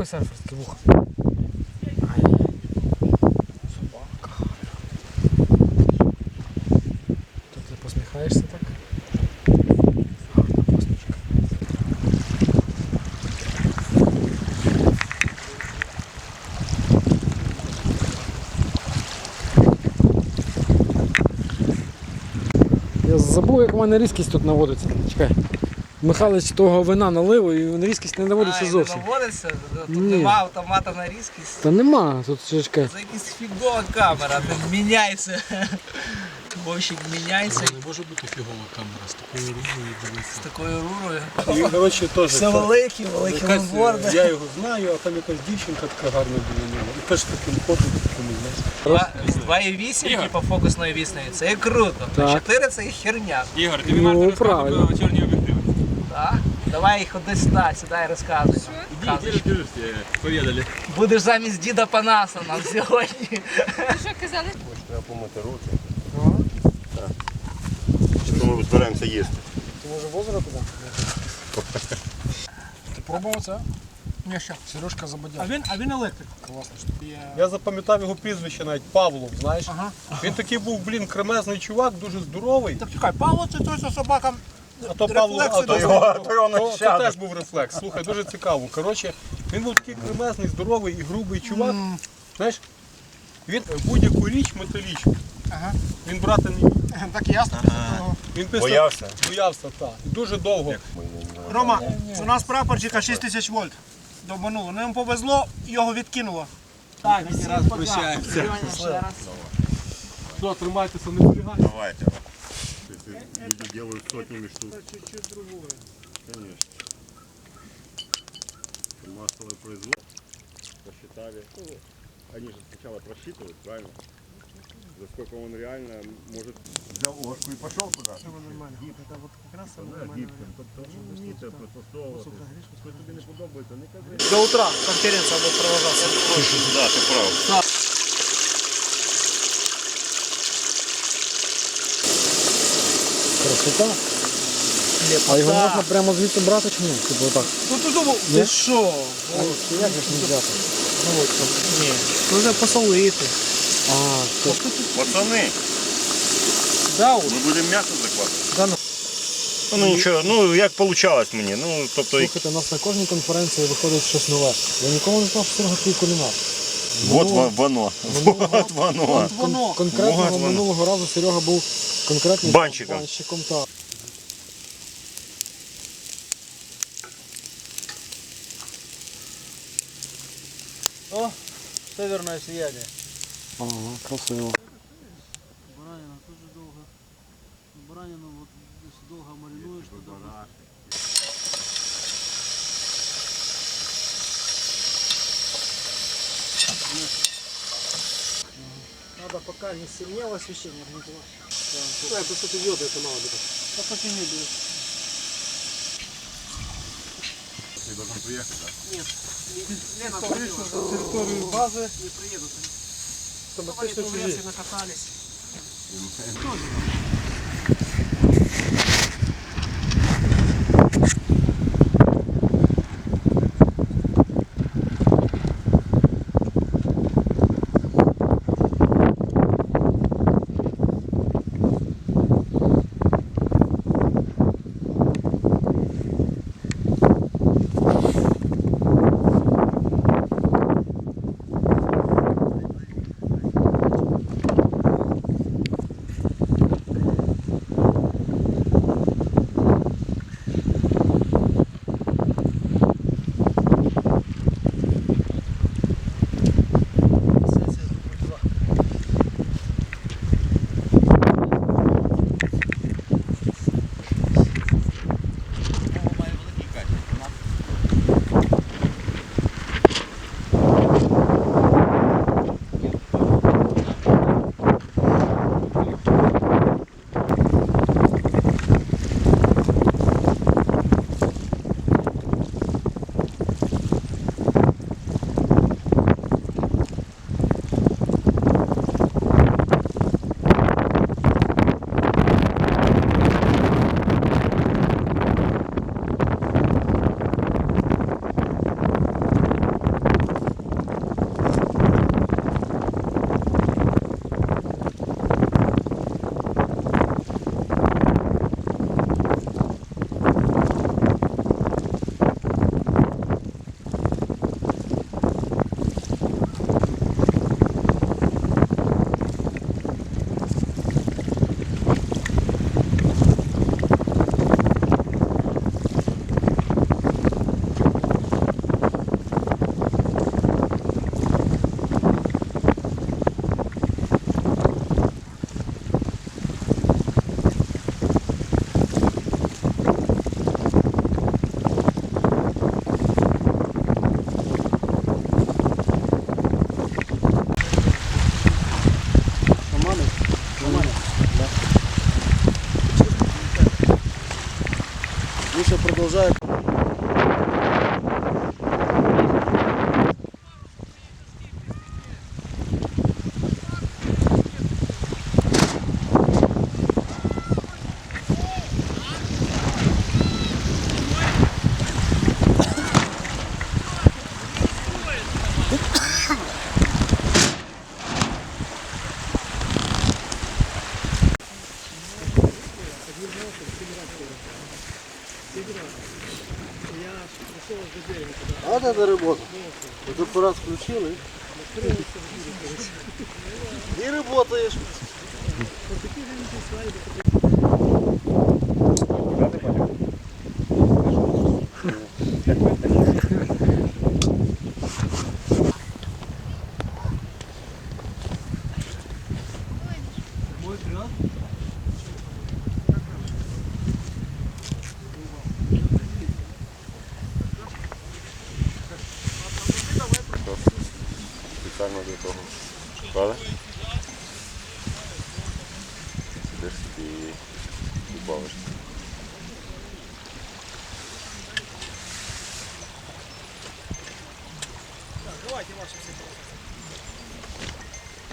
шеферське вухо. Ай-яй-яй. Собака. То ти посміхаєшся так? Я забув, як у мене різкість тут наводиться. Чекай. Михайлович того вина налив і різкість не наводиться А, і не зовсім. наводиться? Тут Ні. нема автомата на різкість. Та нема, тут чекай. Це якась фігова камера, ти міняйся. Вовщик міняйся Не може бути фігова камера з такою рукою з такою рурою. Він, коротше, теж. Все це- великі, великі якась, лонборди. я його знаю, а там якась дівчинка така гарна біля нього. І теж таким ходом, таким, знаєш. 2,8, типу фокусною вісною, це і круто. Так. 4 це і херня. Ігор, тобі Ну, правильно. чорні? Давай ходи сюди, сідай розказуй. нам. Розказуй. Повідали. Будеш замість діда Панаса нам сьогодні. Що казали? Треба помити руки. Так. Що ми збираємося їсти. Ти може в озеро туди? Ти пробував це? Ні, що? Сережка Забодяк. він, а він електрик. Класна штука. Я запам'ятав його прізвище навіть Павлов, знаєш. Ага. Він такий був, блін, кремезний чувак, дуже здоровий. Так чекай, Павло це той, що собака. А то Павло, а то його, його- то його то- це нащадок. теж був рефлекс. Слухай, дуже цікаво. Коротше, він був такий кремезний, здоровий і грубий чувак. Знаєш, він будь-яку річ металічну. Ага. Він брати не міг. Так ясно. Він писав, Боявся. боявся, так. І дуже довго. Рома, у нас прапорчика 6 тисяч вольт. Добануло. Ну йому повезло, його відкинуло. Так, раз прощаємося. Все, тримайтеся, не хулігайте. Давайте. Если люди делают сотнями штук. Чуть-чуть другое. Конечно. Массовое производство. Посчитали. Ну, они же сначала просчитывают, правильно? За сколько он реально может... Взял ложку и пошел туда. Нормально. Це от якраз саме Да, нормально. гибким. Тобто, ну, це пристосовувати. Коли тобі не подобається, не кажи. До утра конференція буде продовжатися. Да, ти прав. Красота. А його можна прямо звідси брати чи ні? Типу отак. Ну ти думав, ти що? А Як же ж не взяти? Ну от там. Ні. Дуже посолити. А, то Пацани, Да, от. ми будемо м'ясо закладати. Да, ну. Ну, ну нічого, ну як вийшло мені. Ну, тобто, слухайте, у нас на кожній конференції виходить щось нове. Я ніколи не знав, що Серега такий кулінар. Вот воно. воно. Минулого- Вот воно. Кон- конкретного Вот воно. минулого разу Серега був конкретним Банщиком. банщиком та. О, северное сияние. Ага, красиво. Баранина дуже довго. Баранину от, десь довго маринуєш туди Надо пока не сильнело освещение. Не было. Да. это что-то идет, это мало будет. Да пока не будет. Ти должен приїхати, так? Нет. Лена, конечно, на территорию базы не приедут. Чтобы они Автоматично Миша продолжает. Thank you. А это работа. Вот аппарат включил и... И работаешь. Спеціально desse de, de bosta.